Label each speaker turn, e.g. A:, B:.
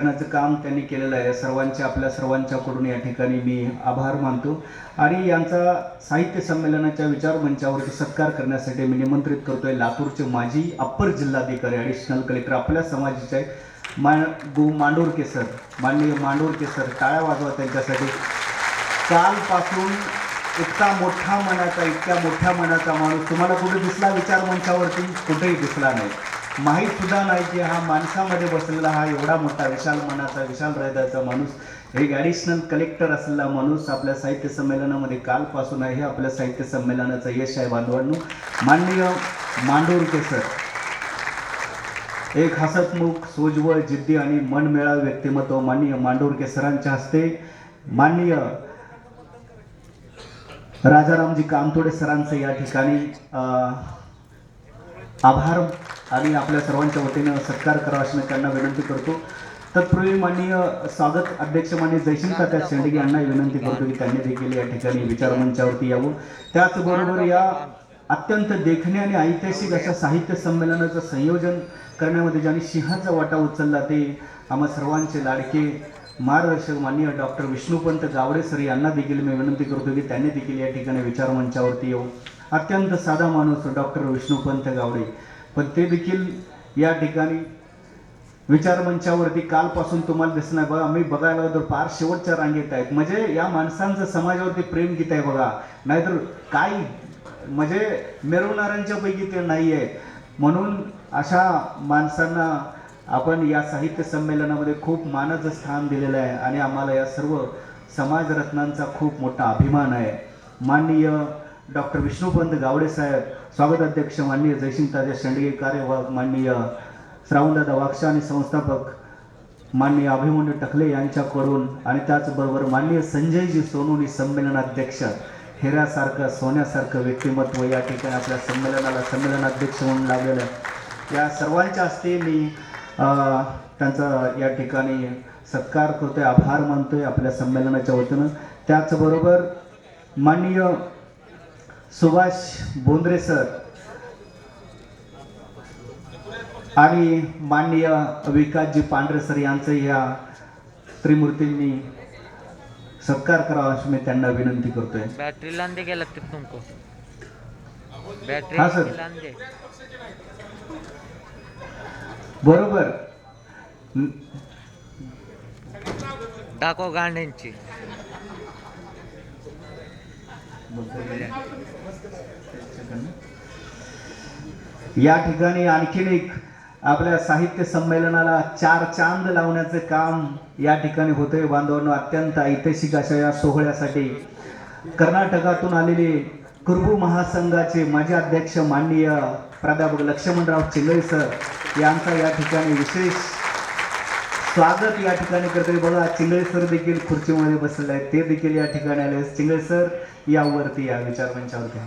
A: करण्याचं काम त्यांनी केलेलं आहे. सर्वांच्या आपल्या सर्वांच्याकडून या ठिकाणी मी आभार मानतो. आणि यांचा साहित्य संमेलनाच्या विचार मंचावरती सत्कार करण्यासाठी मी निमंत्रित करतोय लातूरचे माजी अप्पर जिल्हाधिकारी ॲडिशनल कलेक्टर आपल्या समाजाचे मा गो मांडोरके सर माननीय मांडोरके सर टाळ्या वाजवा त्यांच्यासाठी. कालपासून इतका मोठा मनाचा इतक्या मोठ्या मनाचा माणूस तुम्हाला कुठे दिसला विचार मंचावरती कुठेही दिसला नाही. माहीत सुद्धा नाही की हा माणसामध्ये बसलेला हा एवढा मोठा विशाल मनाचा विशाल हृदयाचा माणूस. एक ॲडिशनल कलेक्टर असलेला माणूस आपल्या साहित्य संमेलनामध्ये कालपासून आहे. हे आपल्या साहित्य संमेलनाचं यश आहे बांधवांनो. माननीय मांडोरके सर एक हसतमुख सोजवळ जिद्दी आणि मनमेळा व्यक्तिमत्व माननीय मांडूरके सरांच्या हस्ते. माननीय राजारामजी कामतोडे सरांचं या ठिकाणी आभार आणि आपल्या सर्वांच्या वतीनं सत्कार करावा अशी मी त्यांना विनंती करतो. तत्पूर्वी माननीय स्वागत अध्यक्ष माननीय जयसिंग तात्या शेंडगे यांना विनंती करतो की त्यांनी देखील या ठिकाणी विचारमंचावरती यावं. त्याचबरोबर या अत्यंत देखणे आणि ऐतिहासिक अशा साहित्य संमेलनाचं संयोजन करण्यामध्ये ज्यांनी सिंहाचा वाटा उचलला ते आम्हा सर्वांचे लाडके मार्गदर्शक माननीय डॉक्टर विष्णुपंत गावडे सर यांना देखील मी विनंती करतो की त्यांनी देखील या ठिकाणी विचारमंचावरती येऊ अत्यंत साधा माणूस डॉक्टर विष्णुपंत गावडे. पण ते देखील या ठिकाणी विचारमंचावरती कालपासून तुम्हाला दिसणार बघा मी बघायला तर फार शेवटच्या रांगेत आहेत. म्हणजे या माणसांचं समाजावरती प्रेम गीत आहे बघा. नाहीतर काय म्हणजे मिरवणाऱ्यांच्या पैकी ते नाही आहे म्हणून अशा माणसांना आपण या साहित्य संमेलनामध्ये खूप मानाचं स्थान दिलेलं आहे आणि आम्हाला या सर्व समाजरत्नांचा खूप मोठा अभिमान आहे. माननीय डॉक्टर विष्णुपंत गावडे साहेब स्वागत अध्यक्ष माननीय जयसिंग तात्या शेंडगे कार्यवाह माननीय श्रावणदादा वागशा आणि संस्थापक माननीय अभिमन्यू टकले यांच्याकडून आणि त्याचबरोबर माननीय संजयजी सोनोनी संमेलनाध्यक्ष हेऱ्यासारखं सोन्यासारखं व्यक्तिमत्व या ठिकाणी आपल्या संमेलनाला संमेलनाध्यक्ष म्हणून लावलेलं आहे. या सर्वांच्या हस्ते मी त्यांचा या ठिकाणी सत्कार करतोय आभार मानतोय आपल्या संमेलनाच्या वतीनं. त्याचबरोबर माननीय सुभाष बोंद्रे सर आणि माननीय विकासजी पांढरे सर यांचं या त्रिमूर्तींनी सत्कार करावा अशी मी त्यांना विनंती करतोय.
B: बैटरी लांदे क्या लगते तुमको. बैटरी
A: हाँ, सर. बरोबर.
B: दाखव गांड्यांची
A: या ठिकाणी आणखीन एक आपल्या साहित्य संमेलनाला चार चांद लावण्याचे काम या ठिकाणी होतंय. बांधवांना अत्यंत ऐतिहासिक अशा या सोहळ्यासाठी कर्नाटकातून आलेले कुरबू महासंघाचे माजी अध्यक्ष माननीय प्राध्यापक लक्ष्मणराव चिंगळे सर यांचा या ठिकाणी विशेष स्वागत या ठिकाणी करतोय. बघा चिंगळे सर देखील खुर्चीमध्ये बसलेले आहेत. ते देखील या ठिकाणी आले चिंगळे सर यावरती या विचारमंचावरती